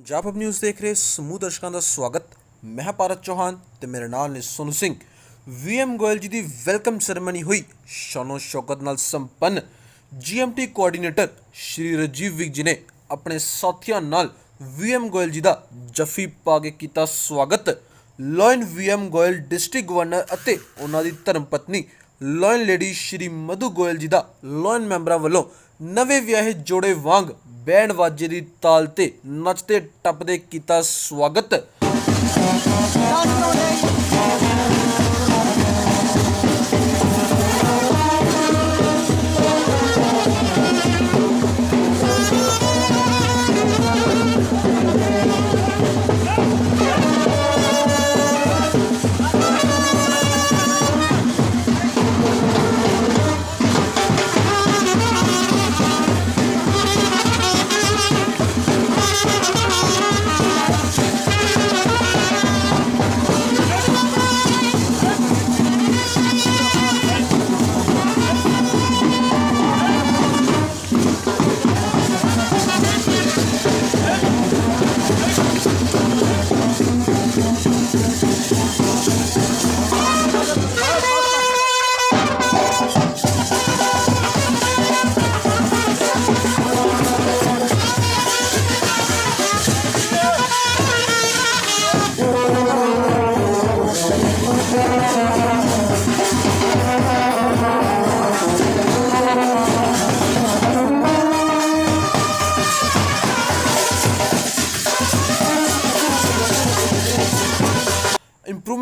Punjab news ਦੇਖ ਰਹੇ ਸਮੂਹ ਦਰਸ਼ਕਾਂ ਦਾ ਸਵਾਗਤ। ਮੈਂ ਭਾਰਤ ਚੌਹਾਨ ਤੇ ਮੇਰੇ ਨਾਲ ਨੇ ਸੋਨੂ ਸਿੰਘ। ਵੀਐਮ ਗੋਇਲ ਜੀ ਦੀ ਵੈਲਕਮ ਸੈਰੇਮਨੀ ਹੋਈ। ਸ਼ਾਨੋ ਸ਼ੌਕਤ ਨਾਲ ਸੰਪੰਨ ਜੀਐਮਟੀ ਕੋਆਰਡੀਨੇਟਰ ਸ਼੍ਰੀ ਰਜੀਵ ਵਿਕ ਜੀ ਨੇ ਆਪਣੇ ਸਾਥੀਆਂ ਨਾਲ ਵੀਐਮ ਗੋਇਲ ਜੀ ਦਾ ਜੱਫੀ ਪਾ ਕੇ ਕੀਤਾ ਸਵਾਗਤ। Lion VM Goyal district governor ਅਤੇ ਉਹਨਾਂ ਦੀ ਧਰਮ ਪਤਨੀ ਲਾਇਨ ਲੇਡੀ ਸ਼੍ਰੀ ਮਧੂ ਗੋਇਲ ਜੀ ਦਾ ਲੋਇਨ ਮੈਂਬਰਾਂ ਵੱਲੋਂ ਨਵੇਂ ਵਿਆਹੇ ਜੋੜੇ ਵਾਂਗ ਬੈਂਡ ਵਾਜੇ ਦੀ ਤਾਲ ਤੇ ਨੱਚਦੇ ਟੱਪਦੇ ਕੀਤਾ ਸਵਾਗਤ।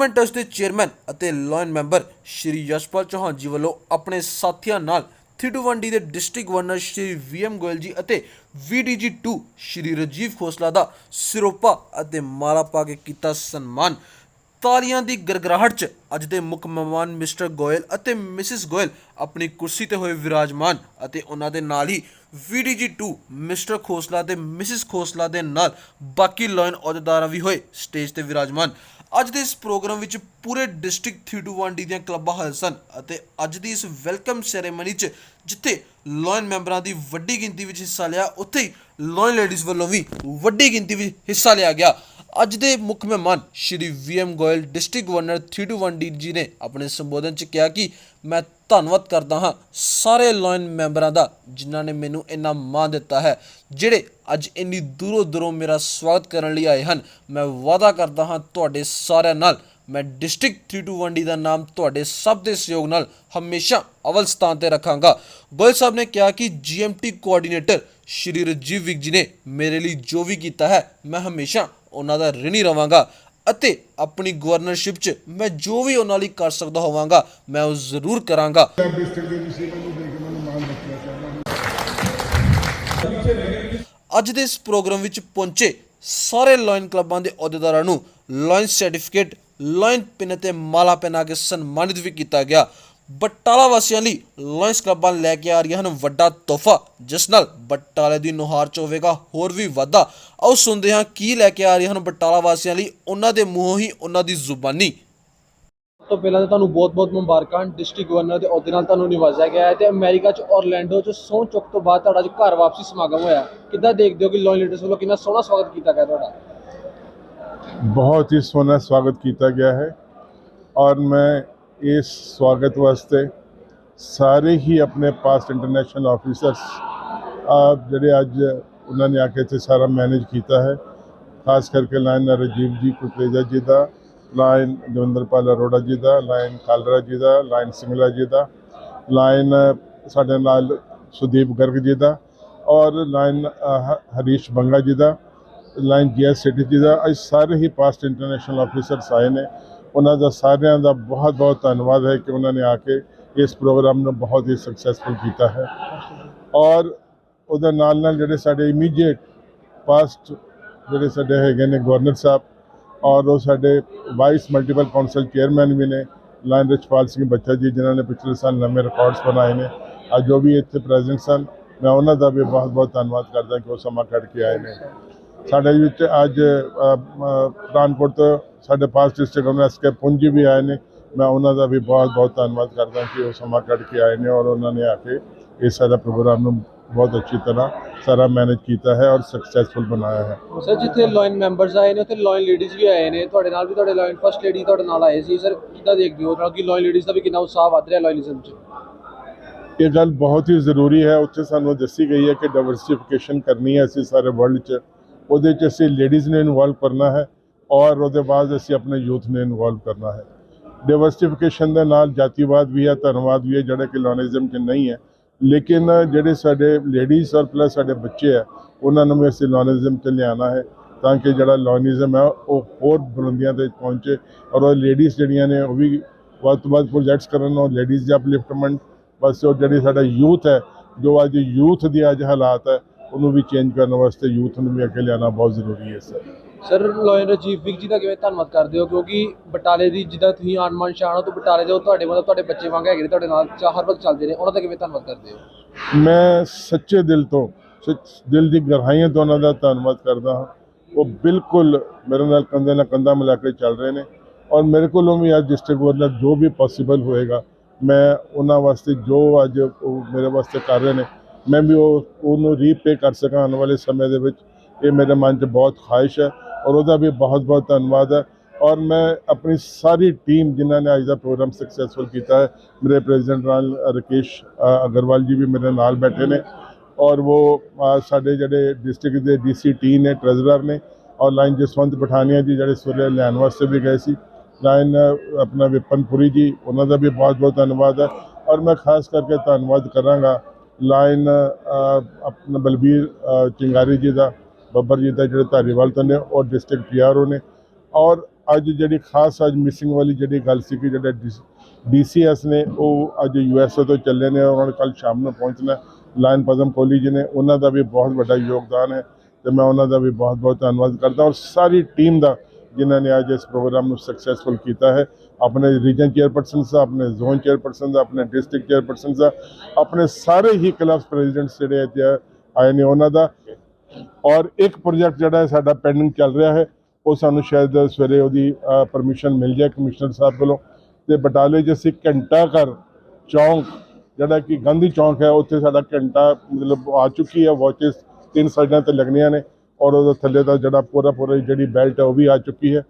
ਇੰਪਰੂਵਮੈਂਟ ਟਰਸਟ ਦੇ ਚੇਅਰਮੈਨ ਅਤੇ ਲਾਇਨ ਮੈਂਬਰ ਸ਼੍ਰੀ ਯਸ਼ਪਾਲ ਚੌਹਾਨ ਜੀ ਵੱਲੋਂ ਆਪਣੇ ਸਾਥੀਆਂ ਨਾਲ 321D ਦੇ district governor Shri VM Goyal ji ਅਤੇ VDG 2 ਸ਼੍ਰੀ ਰਜੀਵ ਖੋਸਲਾ ਦਾ ਸਿਰੋਪਾ ਅਤੇ ਮਾਲਾ ਪਾ ਕੇ ਕੀਤਾ ਸਨਮਾਨ। ਤਾਲੀਆਂ ਦੀ ਗਰਗਰਾਹਟ 'ਚ ਅੱਜ ਦੇ ਮੁੱਖ ਮਹਿਮਾਨ ਮਿਸਟਰ ਗੋਇਲ ਅਤੇ ਮਿਸਿਸ ਗੋਇਲ ਆਪਣੀ ਕੁਰਸੀ ਤੇ ਹੋਏ ਵਿਰਾਜਮਾਨ ਅਤੇ ਉਹਨਾਂ ਦੇ ਨਾਲ ਹੀ VDG 2 ਮਿਸਟਰ ਖੋਸਲਾ ਤੇ ਮਿਸਿਸ ਖੋਸਲਾ ਦੇ ਨਾਲ ਬਾਕੀ ਲਾਇਨ ਅਹੁਦੇਦਾਰਾਂ ਵੀ ਹੋਏ ਸਟੇਜ ਤੇ ਵਿਰਾਜਮਾਨ। ਅੱਜ ਦੇ ਇਸ ਪ੍ਰੋਗਰਾਮ ਵਿੱਚ ਪੂਰੇ ਡਿਸਟ੍ਰਿਕਟ 321D ਦੀਆਂ ਕਲੱਬਾਂ ਹਾਜ਼ਰ ਸਨ ਅਤੇ ਅੱਜ ਦੀ ਇਸ ਵੈਲਕਮ ਸੈਰੇਮਨੀ 'ਚ ਜਿੱਥੇ ਲੋਇਨ ਮੈਂਬਰਾਂ ਦੀ ਵੱਡੀ ਗਿਣਤੀ ਵਿੱਚ ਹਿੱਸਾ ਲਿਆ, ਉੱਥੇ ਹੀ ਲੋਇਨ ਲੇਡੀਜ਼ ਵੱਲੋਂ ਵੀ ਵੱਡੀ ਗਿਣਤੀ ਵਿੱਚ ਹਿੱਸਾ ਲਿਆ ਗਿਆ। ਅੱਜ ਦੇ ਮੁੱਖ ਮਹਿਮਾਨ Shri VM Goyal district governor 321D ji ਨੇ ਆਪਣੇ ਸੰਬੋਧਨ 'ਚ ਕਿਹਾ ਕਿ ਮੈਂ ਧੰਨਵਾਦ ਕਰਦਾ ਹਾਂ ਸਾਰੇ ਲਾਇਨ ਮੈਂਬਰਾਂ ਦਾ, ਜਿਨ੍ਹਾਂ ਨੇ ਮੈਨੂੰ ਇੰਨਾ ਮਾਣ ਦਿੱਤਾ ਹੈ, ਜਿਹੜੇ ਅੱਜ ਇੰਨੀ ਦੂਰੋਂ ਦੂਰੋਂ ਮੇਰਾ ਸਵਾਗਤ ਕਰਨ ਲਈ ਆਏ ਹਨ। ਮੈਂ ਵਾਅਦਾ ਕਰਦਾ ਹਾਂ ਤੁਹਾਡੇ ਸਾਰਿਆਂ ਨਾਲ, ਮੈਂ ਡਿਸਟ੍ਰਿਕਟ 321D ਦਾ ਨਾਮ ਤੁਹਾਡੇ ਸਭ ਦੇ ਸਹਿਯੋਗ ਨਾਲ ਹਮੇਸ਼ਾ ਅਵਲ ਸਥਾਨ ਤੇ ਰੱਖਾਂਗਾ। ਗੋਇਲ ਸਾਹਿਬ ਨੇ ਕਿਹਾ ਕਿ ਜੀਐਮਟੀ ਕੋਆਰਡੀਨੇਟਰ ਸ਼੍ਰੀ ਰਜੀਵ ਵਿਕ ਜੀ ਨੇ ਮੇਰੇ ਲਈ ਜੋ ਵੀ ਕੀਤਾ ਹੈ, ਮੈਂ ਹਮੇਸ਼ਾ ਉਹਨਾਂ ਦਾ ਰਿਣੀ ਰਵਾਂਗਾ। ਅਤੇ ਆਪਣੀ ਗਵਰਨਰਸ਼ਿਪ 'ਚ ਮੈਂ ਜੋ ਵੀ ਉਹਨਾਂ ਲਈ ਕਰ ਸਕਦਾ ਹੋਵਾਂਗਾ, ਮੈਂ ਉਹ ਜ਼ਰੂਰ ਕਰਾਂਗਾ। ਡਿਸਟ੍ਰਿਕਟ ਦੇ ਸੇਵਾ ਨੂੰ ਦੇਖ ਕੇ ਮੈਨੂੰ ਮਾਣ ਰੱਖਣਾ ਅੱਜ ਦੇ ਇਸ ਪ੍ਰੋਗਰਾਮ ਵਿੱਚ ਪਹੁੰਚੇ ਸਾਰੇ ਲਾਇਨ ਕਲੱਬਾਂ ਦੇ ਅਹੁਦੇਦਾਰਾਂ ਨੂੰ ਲਾਇਨ ਸਰਟੀਫਿਕੇਟ ਲਾਇਨ ਪਿੰਨ ਤੇ ਮਾਲਾ ਪਹਿਨਾ ਕੇ ਸਨਮਾਨਿਤ ਵੀ ਕੀਤਾ ਗਿਆ। ਬਟਾਲਾ ਵਾਸੀਆਂ ਲਈ ਲਾਇਨਸ ਕਲੱਬਾਂ ਲੈ ਕੇ ਆ ਰਹੀਆਂ ਹਨ ਵੱਡਾ ਤੋਹਫਾ ਜਿਸ ਨਾਲ ਬਟਾਲੇ ਦੀ ਨੁਹਾਰ ਚ ਹੋਵੇਗਾ ਹੋਰ ਵੀ ਵਾਧਾ। ਆਓ ਸੁਣਦੇ ਹਾਂ ਕੀ ਲੈ ਕੇ ਆ ਰਹੀਆਂ ਹਨ ਬਟਾਲਾ ਵਾਸੀਆਂ ਲਈ ਉਹਨਾਂ ਦੇ ਮੂੰਹੋਂ ਹੀ ਉਹਨਾਂ ਦੀ ਜ਼ੁਬਾਨੀ। ਤੋਂ ਪਹਿਲਾਂ ਤਾਂ ਤੁਹਾਨੂੰ ਬਹੁਤ-ਬਹੁਤ ਮੁਬਾਰਕਾਂ ਡਿਸਟ੍ਰਿਕਟ ਗਵਰਨਰ ਦੇ ਅਹੁਦੇ ਨਾਲ ਤੁਹਾਨੂੰ ਨਿਵਾਜਿਆ ਗਿਆ ਹੈ ਤੇ ਅਮਰੀਕਾ ਚ ਆਰਲੈਂਡੋ ਚ ਸੌ ਚੁੱਕ ਤੋਂ ਬਾਅਦ ਤੁਹਾਡਾ ਜੋ ਘਰ ਵਾਪਸੀ ਸਮਾਗਮ ਹੋਇਆ। ਕਿੱਦਾਂ ਦੇਖਦੇ ਹੋ ਕਿ ਲਾਇਨ ਲੀਡਰਸ ਵੱਲੋਂ ਕਿੰਨਾ ਸੋਹਣਾ ਸਵਾਗਤ ਕੀਤਾ ਗਿਆ ਤੁਹਾਡਾ? ਬਹੁਤ ਹੀ ਸੋਹਣਾ ਸਵਾਗਤ ਕੀਤਾ ਗਿਆ ਹੈ ਔਰ ਮੈਂ ਇਸ ਸਵਾਗਤ ਵਾਸਤੇ ਸਾਰੇ ਹੀ ਆਪਣੇ ਪਾਸਟ ਇੰਟਰਨੈਸ਼ਨਲ ਆਫੀਸਰਸ ਜਿਹੜੇ ਅੱਜ ਉਹਨਾਂ ਨੇ ਆ ਕੇ ਇੱਥੇ ਸਾਰਾ ਮੈਨੇਜ ਕੀਤਾ ਹੈ। ਖਾਸ ਕਰਕੇ ਲਾਈਨ ਰਜੀਵ ਜੀ ਕੁਕਰੇਜਾ ਜੀ ਦਾ ਲਾਈਨ ਦਵਿੰਦਰਪਾਲ ਅਰੋੜਾ ਜੀ ਦਾ ਲਾਈਨ ਕਾਲਰਾ ਜੀ ਦਾ ਲਾਈਨ ਸਿੰਗਲਾ ਜੀ ਦਾ ਲਾਈਨ ਸਾਡੇ ਨਾਲ ਸੁਦੀਪ ਗਰਗ ਜੀ ਦਾ ਔਰ ਲਾਈਨ ਹ- ਹਰੀਸ਼ ਬੰਗਾ ਜੀ ਦਾ ਲਾਈਨ ਜੀਐਸ ਸਿਟੀ ਜੀ ਦਾ। ਅੱਜ ਸਾਰੇ ਹੀ ਪਾਸਟ ਇੰਟਰਨੈਸ਼ਨਲ ਆਫੀਸਰਸ ਆਏ ਨੇ। ਉਹਨਾਂ ਦਾ ਸਾਰਿਆਂ ਦਾ ਬਹੁਤ ਬਹੁਤ ਧੰਨਵਾਦ ਹੈ ਕਿ ਉਹਨਾਂ ਨੇ ਆ ਕੇ ਇਸ ਪ੍ਰੋਗਰਾਮ ਨੂੰ ਬਹੁਤ ਹੀ ਸਕਸੈਸਫੁਲ ਕੀਤਾ ਹੈ। ਔਰ ਉਹਦੇ ਨਾਲ ਨਾਲ ਜਿਹੜੇ ਸਾਡੇ ਇਮੀਡੀਏਟ ਪਾਸਟ ਜਿਹੜੇ ਸਾਡੇ ਹੈਗੇ ਨੇ ਗਵਰਨਰ ਸਾਹਿਬ ਔਰ ਉਹ ਸਾਡੇ ਵਾਈਸ ਮਲਟੀਪਲ ਕਾਉਂਸਲ ਚੇਅਰਮੈਨ ਵੀ ਨੇ, ਲਾਇਨ ਰਿਚਪਾਲ ਸਿੰਘ ਬੱਚਾ ਜੀ, ਜਿਨ੍ਹਾਂ ਨੇ ਪਿਛਲੇ ਸਾਲ ਨਵੇਂ ਰਿਕਾਰਡਸ ਬਣਾਏ ਨੇ। ਅੱਜ ਜੋ ਵੀ ਇੱਥੇ ਪ੍ਰੈਜ਼ੈਂਟ ਸਨ। ਮੈਂ ਉਹਨਾਂ ਦਾ ਵੀ ਬਹੁਤ ਬਹੁਤ ਧੰਨਵਾਦ ਕਰਦਾ ਕਿ ਉਹ ਸਮਾਂ ਕੱਢ ਕੇ ਆਏ ਨੇ। ਸਾਡੇ ਵਿੱਚ ਅੱਜ ਪਠਾਨਕੋਟ ਤੋਂ ਸਾਡੇ ਪਾਸ district governor S K Punji ਵੀ ਆਏ ਨੇ। ਮੈਂ ਉਹਨਾਂ ਦਾ ਵੀ ਬਹੁਤ ਬਹੁਤ ਧੰਨਵਾਦ ਕਰਦਾ ਕਿ ਉਹ ਸਮਾਂ ਕੱਢ ਕੇ ਆਏ ਨੇ ਔਰ ਉਹਨਾਂ ਨੇ ਆ ਕੇ ਇਸ ਸਾਰਾ ਪ੍ਰੋਗਰਾਮ ਨੂੰ ਬਹੁਤ ਅੱਛੀ ਤਰ੍ਹਾਂ ਸਾਰਾ ਮੈਨੇਜ ਕੀਤਾ ਹੈ ਔਰ ਸਕਸੈਸਫੁਲ ਬਣਾਇਆ ਹੈ। ਸਰ ਜਿੱਥੇ ਲਾਇਨ ਮੈਂਬਰਸ ਆਏ ਨੇ ਉੱਥੇ ਲਾਇਨ ਲੇਡੀਜ਼ ਵੀ ਆਏ ਨੇ। ਤੁਹਾਡੇ ਨਾਲ ਵੀ ਤੁਹਾਡੇ ਲਾਇਨ ਫਸਟ ਲੇਡੀ ਤੁਹਾਡੇ ਨਾਲ ਆਏ ਸੀ। ਸਰ ਕਿੱਦਾਂ ਦੇਖਦੇ ਹੋ? ਨਾਲ ਕਿ ਲਾਇਨ ਲੇਡੀਜ਼ ਦਾ ਵੀ ਕਿੰਨਾ ਉਤਸ਼ਾਹ ਵੱਧ ਰਿਹਾ ਲਾਇਨਿਜ਼ਮ 'ਚ। ਇਹ ਗੱਲ ਬਹੁਤ ਹੀ ਜ਼ਰੂਰੀ ਹੈ। ਉੱਥੇ ਸਾਨੂੰ ਦੱਸੀ ਗਈ ਹੈ ਕਿ ਡਾਈਵਰਸਿਫਿਕੇਸ਼ਨ ਕਰਨੀ ਹੈ ਅਸੀਂ ਸਾਰੇ ਵਰਲਡ 'ਚ। ਉਹਦੇ 'ਚ ਅਸੀਂ ਲੇਡੀਜ਼ ਨੇ ਇਨਵੋਲਵ ਕਰਨਾ ਹੈ ਔਰ ਉਹਦੇ ਬਾਅਦ ਅਸੀਂ ਆਪਣੇ ਯੂਥ ਨੇ ਇਨਵੋਲਵ ਕਰਨਾ ਹੈ। ਡਾਈਵਰਸਿਫਿਕੇਸ਼ਨ ਦੇ ਨਾਲ ਜਾਤੀਵਾਦ ਵੀ ਹੈ, ਧਰਮਵਾਦ ਵੀ ਹੈ, ਜਿਹੜਾ ਕਿ ਲੋਨਿਜ਼ਮ 'ਚ ਨਹੀਂ ਹੈ। ਲੇਕਿਨ ਜਿਹੜੇ ਸਾਡੇ ਲੇਡੀਜ਼ ਔਰ ਪਲੱਸ ਸਾਡੇ ਬੱਚੇ ਹੈ, ਉਹਨਾਂ ਨੂੰ ਵੀ ਅਸੀਂ ਲੋਨਿਜ਼ਮ 'ਚ ਲਿਆਉਣਾ ਹੈ ਤਾਂ ਕਿ ਜਿਹੜਾ ਲੋਨਿਜ਼ਮ ਹੈ, ਉਹ ਹੋਰ ਬੁਲੰਦੀਆਂ ਤੇ ਪਹੁੰਚੇ ਔਰ ਉਹ ਲੇਡੀਜ਼ ਜਿਹੜੀਆਂ ਨੇ, ਉਹ ਵੀ ਵੱਧ ਤੋਂ ਵੱਧ ਪ੍ਰੋਜੈਕਟਸ ਕਰਨ ਔਰ ਲੇਡੀਜ਼ ਦੀ ਅਪਲਿਫਟਮੈਂਟ ਬਸ ਉਹ ਜਿਹੜੀ ਸਾਡਾ ਯੂਥ ਹੈ, ਜੋ ਅੱਜ ਯੂਥ ਦੀ ਅੱਜ ਹਾਲਾਤ ਹੈ ਉਹਨੂੰ ਵੀ ਚੇਂਜ ਕਰਨ ਵਾਸਤੇ ਯੂਥ ਨੂੰ ਵੀ ਅੱਗੇ ਲਿਆਉਣਾ ਬਹੁਤ ਜ਼ਰੂਰੀ ਹੈ ਸਰ ਸਰ ਲਾਇਨ ਰਜੀਵ ਵਿਕ ਜੀ ਦਾ ਕਿਵੇਂ ਧੰਨਵਾਦ ਕਰਦੇ ਹੋ? ਕਿਉਂਕਿ ਬਟਾਲੇ ਦੀ ਜਿੱਦਾਂ ਤੁਸੀਂ ਆਨਮਾਨ ਸ਼ਾਨ ਤੋਂ ਬਟਾਲੇ ਦੇ ਉਹ ਤੁਹਾਡੇ ਮਤਲਬ ਤੁਹਾਡੇ ਬੱਚੇ ਵਾਂਗ ਹੈਗੇ ਨੇ ਤੁਹਾਡੇ ਨਾਲ ਚਾਹ ਹਰ ਵਕਤ ਚੱਲਦੇ ਨੇ। ਉਹਨਾਂ ਦਾ ਕਿਵੇਂ ਧੰਨਵਾਦ ਕਰਦੇ ਹੋ? ਮੈਂ ਸੱਚੇ ਦਿਲ ਤੋਂ ਸੱਚ ਦਿਲ ਦੀ ਗਹਿਰਾਈਆਂ ਤੋਂ ਉਹਨਾਂ ਦਾ ਧੰਨਵਾਦ ਕਰਦਾ ਹਾਂ। ਉਹ ਬਿਲਕੁਲ ਮੇਰੇ ਨਾਲ ਕੰਧੇ ਨਾਲ ਕੰਧਾ ਮਿਲਾ ਕੇ ਚੱਲ ਰਹੇ ਨੇ ਔਰ ਮੇਰੇ ਕੋਲੋਂ ਵੀ ਅੱਜ ਡਿਸਟ੍ਰਿਕਟ ਵੱਲੋਂ ਜੋ ਵੀ ਪੋਸੀਬਲ ਹੋਏਗਾ ਮੈਂ ਉਹਨਾਂ ਵਾਸਤੇ ਜੋ ਅੱਜ ਮੇਰੇ ਵਾਸਤੇ ਕਰ ਰਹੇ ਨੇ ਮੈਂ ਵੀ ਉਹ ਉਹਨੂੰ ਰੀਪੇ ਕਰ ਸਕਾਂ ਆਉਣ ਵਾਲੇ ਸਮੇਂ ਦੇ ਵਿੱਚ। ਇਹ ਮੇਰੇ ਮਨ 'ਚ ਬਹੁਤ ਖਾਹਿਸ਼ ਹੈ ਔਰ ਉਹਦਾ ਵੀ ਬਹੁਤ ਬਹੁਤ ਧੰਨਵਾਦ ਹੈ। ਔਰ ਮੈਂ ਆਪਣੀ ਸਾਰੀ ਟੀਮ ਜਿਨ੍ਹਾਂ ਨੇ ਅੱਜ ਦਾ ਪ੍ਰੋਗਰਾਮ ਸਕਸੈਸਫੁਲ ਕੀਤਾ ਹੈ ਮੇਰੇ ਪ੍ਰੈਜ਼ੀਡੈਂਟ ਨਾਲ ਰਕੇਸ਼ ਅਗਰਵਾਲ ਜੀ ਵੀ ਮੇਰੇ ਨਾਲ ਬੈਠੇ ਨੇ ਔਰ ਉਹ ਸਾਡੇ ਜਿਹੜੇ ਡਿਸਟ੍ਰਿਕਟ ਦੇ ਡੀਸੀਟੀ ਨੇ ਟ੍ਰੈਜ਼ਰਰ ਨੇ ਔਰ ਲਾਈਨ ਜਸਵੰਤ ਪਠਾਨੀਆ ਜੀ ਜਿਹੜੇ ਸਵੇਰੇ ਲੈਣ ਵਾਸਤੇ ਵੀ ਗਏ ਸੀ। ਲਾਈਨ ਅ, ਆਪਣਾ ਵਿਪਨਪੁਰੀ ਜੀ ਉਹਨਾਂ ਦਾ ਵੀ ਬਹੁਤ ਬਹੁਤ ਧੰਨਵਾਦ ਹੈ ਔਰ ਮੈਂ ਖਾਸ ਕਰਕੇ ਧੰਨਵਾਦ ਕਰਾਂਗਾ ਲਾਈਨ ਆਪਣਾ ਬਲਬੀਰ ਚਿੰਗਾਰੀ ਜੀ ਦਾ, ਬੱਬਰ ਜੀ ਦਾ ਜਿਹੜੇ ਧਾਰੀਵਾਲ ਤੋਂ ਨੇ ਔਰ ਡਿਸਟ੍ਰਿਕਟ ਪੀਆਰਓ ਨੇ। ਔਰ ਅੱਜ ਜਿਹੜੀ ਖਾਸ ਅੱਜ ਮਿਸਿੰਗ ਵਾਲੀ ਜਿਹੜੀ ਗੱਲ ਸੀ ਕਿ ਜਿਹੜੇ ਡੀਸੀਐਸ ਨੇ, ਉਹ ਅੱਜ ਯੂਐਸਏ ਤੋਂ ਚੱਲੇ ਨੇ ਉਹਨਾਂ ਨੇ ਕੱਲ ਸ਼ਾਮ ਨੂੰ ਪਹੁੰਚਣਾ ਲਾਇਨ ਪਦਮ ਕੋਹਲੀ ਜੀ ਨੇ, ਉਹਨਾਂ ਦਾ ਵੀ ਬਹੁਤ ਵੱਡਾ ਯੋਗਦਾਨ ਹੈ ਤੇ ਮੈਂ ਉਹਨਾਂ ਦਾ ਵੀ ਬਹੁਤ ਬਹੁਤ ਧੰਨਵਾਦ ਕਰਦਾ ਔਰ ਸਾਰੀ ਟੀਮ ਦਾ ਜਿਨ੍ਹਾਂ ਨੇ ਅੱਜ ਇਸ ਪ੍ਰੋਗਰਾਮ ਨੂੰ ਸਕਸੈਸਫੁਲ ਕੀਤਾ ਹੈ। ਆਪਣੇ ਰੀਜਨ ਚੇਅਰਪਰਸਨ ਦਾ, ਆਪਣੇ ਜ਼ੋਨ ਚੇਅਰਪਰਸਨ ਦਾ, ਆਪਣੇ ਡਿਸਟ੍ਰਿਕਟ ਚੇਅਰਪਰਸਨ ਦਾ, ਆਪਣੇ ਸਾਰੇ ਹੀ ਕਲੱਬ ਪ੍ਰੈਜ਼ੀਡੈਂਟਸ ਜਿਹੜੇ ਇੱਥੇ ਆਏ ਨੇ ਉਹਨਾਂ ਦਾ। ਔਰ ਇੱਕ ਪ੍ਰੋਜੈਕਟ ਜਿਹੜਾ ਹੈ ਸਾਡਾ ਪੈਂਡਿੰਗ ਚੱਲ ਰਿਹਾ ਹੈ, ਉਹ ਸਾਨੂੰ ਸ਼ਾਇਦ ਸਵੇਰੇ ਉਹਦੀ ਪਰਮਿਸ਼ਨ ਮਿਲ ਜਾਏ ਕਮਿਸ਼ਨਰ ਸਾਹਿਬ ਵੱਲੋਂ। ਤੇ ਬਟਾਲੇ 'ਚ ਅਸੀਂ ਘੰਟਾ ਘਰ ਚੌਂਕ, ਜਿਹੜਾ ਕਿ ਗਾਂਧੀ ਚੌਂਕ ਹੈ, ਉੱਥੇ ਸਾਡਾ ਘੰਟਾ ਮਤਲਬ ਆ ਚੁੱਕੀ ਹੈ ਵਾਚਸ ਤਿੰਨ ਸਾਈਡਾਂ ਤੇ ਲੱਗਣੀਆਂ ਨੇ। ਔਰ ਉਹਦੇ ਥੱਲੇ ਦਾ ਜਿਹੜਾ ਪੂਰਾ ਪੂਰਾ ਜਿਹੜੀ ਬੈਲਟ ਹੈ ਉਹ ਵੀ ਆ ਚੁੱਕੀ ਹੈ।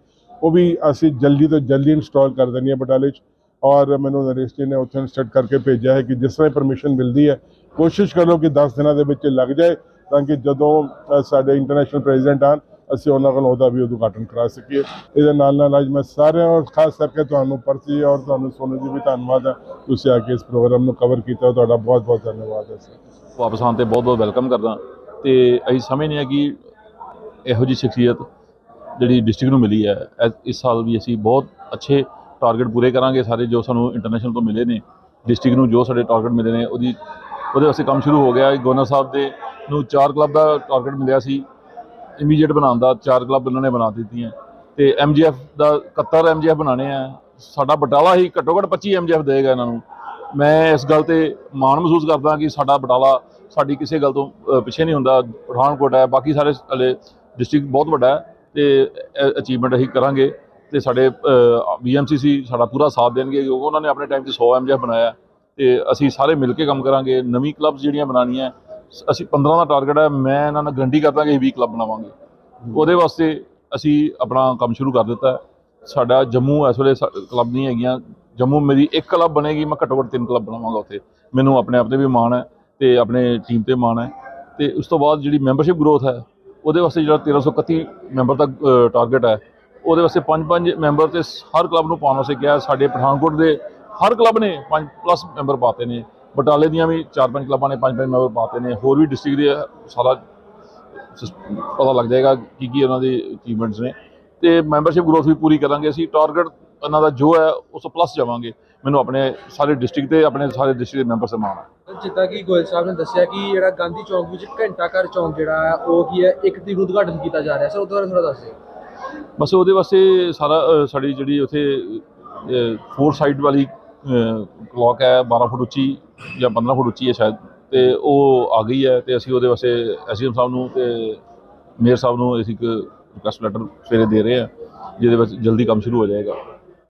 ਉਹ ਵੀ ਅਸੀਂ ਜਲਦੀ ਤੋਂ ਜਲਦੀ ਇੰਸਟਾਲ ਕਰ ਦੇਣੀ ਹੈ ਬਟਾਲੇ 'ਚ। ਔਰ ਮੈਨੂੰ ਨਰੇਸ਼ ਜੀ ਨੇ ਉੱਥੇ ਇੰਸਟਾਲ ਕਰਕੇ ਭੇਜਿਆ ਹੈ ਕਿ ਜਿਸ ਤਰ੍ਹਾਂ ਪਰਮਿਸ਼ਨ ਮਿਲਦੀ ਹੈ, ਕੋਸ਼ਿਸ਼ ਕਰੋ ਕਿ 10 ਦਿਨਾਂ ਦੇ ਵਿੱਚ ਲੱਗ ਜਾਏ ਤਾਂ ਕਿ ਜਦੋਂ ਸਾਡੇ ਇੰਟਰਨੈਸ਼ਨਲ ਪ੍ਰੈਜ਼ੀਡੈਂਟ ਆਉਣ, ਅਸੀਂ ਉਹਨਾਂ ਕੋਲ ਉਹਦਾ ਵੀ ਉਦਘਾਟਨ ਕਰਾ ਸਕੀਏ। ਇਹਦੇ ਨਾਲ ਨਾਲ ਅੱਜ ਮੈਂ ਸਾਰਿਆਂ ਔਰ ਖਾਸ ਕਰਕੇ ਤੁਹਾਨੂੰ ਪਰਚੀ ਔਰ ਤੁਹਾਨੂੰ ਸੋਨੂ ਜੀ ਵੀ ਧੰਨਵਾਦ ਹੈ। ਤੁਸੀਂ ਆ ਕੇ ਇਸ ਪ੍ਰੋਗਰਾਮ ਨੂੰ ਕਵਰ ਕੀਤਾ, ਤੁਹਾਡਾ ਬਹੁਤ ਬਹੁਤ ਧੰਨਵਾਦ ਹੈ ਸਰ ਵਾਪਸ ਆਉਣ ਤੇ ਬਹੁਤ ਬਹੁਤ ਵੈਲਕਮ ਕਰਦਾ। ਤੇ ਅਸੀਂ ਸਮਝਦੇ ਹਾਂ ਕਿ ਇਹੋ ਜਿਹੀ ਸ਼ਖਸੀਅਤ ਜਿਹੜੀ ਡਿਸਟ੍ਰਿਕਟ ਨੂੰ ਮਿਲੀ ਹੈ ਇਸ ਸਾਲ ਵੀ ਅਸੀਂ ਬਹੁਤ ਅੱਛੇ ਟਾਰਗੇਟ ਪੂਰੇ ਕਰਾਂਗੇ ਸਾਰੇ ਜੋ ਸਾਨੂੰ ਇੰਟਰਨੈਸ਼ਨਲ ਤੋਂ ਮਿਲੇ ਨੇ, ਡਿਸਟ੍ਰਿਕਟ ਨੂੰ ਜੋ ਸਾਡੇ ਟਾਰਗੇਟ ਮਿਲੇ ਨੇ, ਉਹਦੀ, ਉਹਦੇ ਵਾਸਤੇ ਕੰਮ ਸ਼ੁਰੂ ਹੋ ਗਿਆ ਗਵਰਨਰ ਸਾਹਿਬ ਦੇ ਨੂੰ ਚਾਰ ਕਲੱਬ ਦਾ ਟਾਰਗੇਟ ਮਿਲਿਆ ਸੀ ਇਮੀਡੀਏਟ ਬਣਾਉਣ ਦਾ ਚਾਰ ਕਲੱਬ ਉਹਨਾਂ ਨੇ ਬਣਾ ਦਿੱਤੀਆਂ ਤੇ ਐਮਜੀਐਫ ਦਾ 71 ਐਮਜੀਐਫ ਬਣਾਣੇ ਆ, ਸਾਡਾ ਬਟਾਲਾ ਹੀ ਘੱਟੋ ਘੱਟ 25 ਐਮਜੀਐਫ ਦੇਗਾ ਇਹਨਾਂ ਨੂੰ। ਮੈਂ ਇਸ ਗੱਲ ਤੇ ਮਾਣ ਮਹਿਸੂਸ ਕਰਦਾ ਕਿ ਸਾਡਾ ਬਟਾਲਾ ਸਾਡੀ ਕਿਸੇ ਗੱਲ ਤੋਂ ਪਿੱਛੇ ਨਹੀਂ ਹੁੰਦਾ, ਪਠਾਨਕੋਟ ਹੈ, ਬਾਕੀ ਸਾਰੇ ਹਲੇ ਡਿਸਟ੍ਰਿਕਟ ਬਹੁਤ ਵੱਡਾ ਹੈ ਤੇ ਅਚੀਵਮੈਂਟ ਅਸੀਂ ਕਰਾਂਗੇ ਤੇ ਸਾਡੇ ਬੀਐਮਸੀਸੀ ਸਾਡਾ ਪੂਰਾ ਸਾਥ ਦੇਣਗੇ ਕਿਉਂਕਿ ਉਹਨਾਂ ਨੇ ਆਪਣੇ ਟਾਈਮ ਤੇ 100 ਐਮਜੀਐਫ ਬਣਾਇਆ ਤੇ ਅਸੀਂ ਸਾਰੇ ਮਿਲ ਕੇ ਕੰਮ ਕਰਾਂਗੇ, ਨਵੀਂ ਕਲੱਬਸ ਜਿਹੜੀਆਂ ਬਣਾਉਣੀਆਂ ਅਸੀਂ 15 ਦਾ ਟਾਰਗੇਟ ਹੈ, ਮੈਂ ਇਹਨਾਂ ਨਾਲ ਗਰੰਟੀ ਕਰਦਾ ਕਿ ਅਸੀਂ 20 ਕਲੱਬ ਬਣਾਵਾਂਗੇ। ਉਹਦੇ ਵਾਸਤੇ ਅਸੀਂ ਆਪਣਾ ਕੰਮ ਸ਼ੁਰੂ ਕਰ ਦਿੱਤਾ ਸਾਡਾ ਜੰਮੂ ਇਸ ਵੇਲੇ ਕਲੱਬ ਨਹੀਂ ਹੈਗੀਆਂ। ਜੰਮੂ ਮੇਰੀ ਇੱਕ ਕਲੱਬ ਬਣੇਗੀ, ਮੈਂ ਘੱਟੋ ਘੱਟ ਤਿੰਨ ਕਲੱਬ ਬਣਾਵਾਂਗਾ ਉੱਥੇ। ਮੈਨੂੰ ਆਪਣੇ ਆਪ ਤੇ ਵੀ ਮਾਣ ਹੈ ਤੇ ਆਪਣੇ ਟੀਮ ਤੇ ਮਾਣ ਹੈ। ਤੇ ਉਸ ਤੋਂ ਬਾਅਦ ਜਿਹੜੀ ਮੈਂਬਰਸ਼ਿਪ ਗਰੋਥ ਹੈ ਉਹਦੇ ਵਾਸਤੇ ਜਿਹੜਾ 1331 ਮੈਂਬਰ ਦਾ ਟਾਰਗੇਟ ਹੈ, ਉਹਦੇ ਵਾਸਤੇ ਪੰਜ ਪੰਜ ਮੈਂਬਰ ਤੇ ਹਰ ਕਲੱਬ ਨੂੰ ਪਾਉਣ ਵਾਸਤੇ ਕਿਹਾ ਸਾਡੇ ਪਠਾਨਕੋਟ ਦੇ ਹਰ ਕਲੱਬ ਨੇ ਪੰਜ ਪਲੱਸ ਮੈਂਬਰ ਪਾਤੇ ਨੇ। ਬਟਾਲੇ ਦੀਆਂ ਵੀ ਚਾਰ ਪੰਜ ਕਲੱਬਾਂ ਨੇ ਪੰਜ ਪੰਜ ਮੈਂਬਰ ਪਾਤੇ ਨੇ। ਹੋਰ ਵੀ ਡਿਸਟ੍ਰਿਕਟ ਦੇ ਸਾਰਾ ਪਤਾ ਲੱਗ ਜਾਏਗਾ ਕੀ ਕੀ ਉਹਨਾਂ ਦੇ ਅਚੀਵਮੈਂਟਸ ਨੇ। ਤੇ ਮੈਂਬਰਸ਼ਿਪ ਗਰੋਥ ਵੀ ਪੂਰੀ ਕਰਾਂਗੇ ਅਸੀਂ। ਟਾਰਗੇਟ ਉਹਨਾਂ ਦਾ ਜੋ ਹੈ ਉਸ ਤੋਂ ਪਲੱਸ ਜਾਵਾਂਗੇ। ਮੈਨੂੰ ਆਪਣੇ ਸਾਰੇ ਡਿਸਟ੍ਰਿਕਟ ਤੇ ਆਪਣੇ ਸਾਰੇ ਡਿਸਟ੍ਰਿਕਟ ਦੇ ਮੈਂਬਰ ਸੇ ਮਾਣ ਹੈ। ਜਿੱਦਾਂ ਕਿ ਗੋਇਲ ਸਾਹਿਬ ਨੇ ਦੱਸਿਆ ਕਿ ਜਿਹੜਾ ਗਾਂਧੀ ਚੌਂਕ ਵਿੱਚ ਘੰਟਾ ਘਰ ਚੌਂਕ ਜਿਹੜਾ ਹੈ ਉਹ ਕੀ ਹੈ ਇੱਕ ਤਰੀਕ ਨੂੰ ਉਦਘਾਟਨ ਕੀਤਾ ਜਾ ਰਿਹਾ। ਸਰ ਉਹਦੇ ਬਾਰੇ ਥੋੜਾ ਦੱਸ ਦਿਓ। ਬਸ ਉਹਦੇ ਵਾਸਤੇ ਸਾਰਾ ਅ, ਸਾਡੀ ਜਿਹੜੀ ਉਥੇ ਫੋਰ ਸਾਈਡ ਵਾਲੀ ਕਲੌਕ ਹੈ 12 ਫੁੱਟ ਉੱਚੀ ਜਾਂ 15 ਫੁੱਟ ਉੱਚੀ ਹੈ ਸ਼ਾਇਦ। ਤੇ ਉਹ ਆ ਗਈ ਹੈ ਤੇ ਅਸੀਂ ਉਹਦੇ ਵਾਸਤੇ ਐਸਡੀਐਮ ਸਾਹਿਬ ਨੂੰ ਤੇ ਮੇਅਰ ਸਾਹਿਬ ਨੂੰ ਅਸੀਂ ਇੱਕ ਰਿਕਵੈਸਟ ਲੈਟਰ ਸਵੇਰੇ ਦੇ ਰਹੇ ਹਾਂ ਜਿਹਦੇ ਵਿੱਚ ਜਲਦੀ ਕੰਮ ਸ਼ੁਰੂ ਹੋ ਜਾਏਗਾ।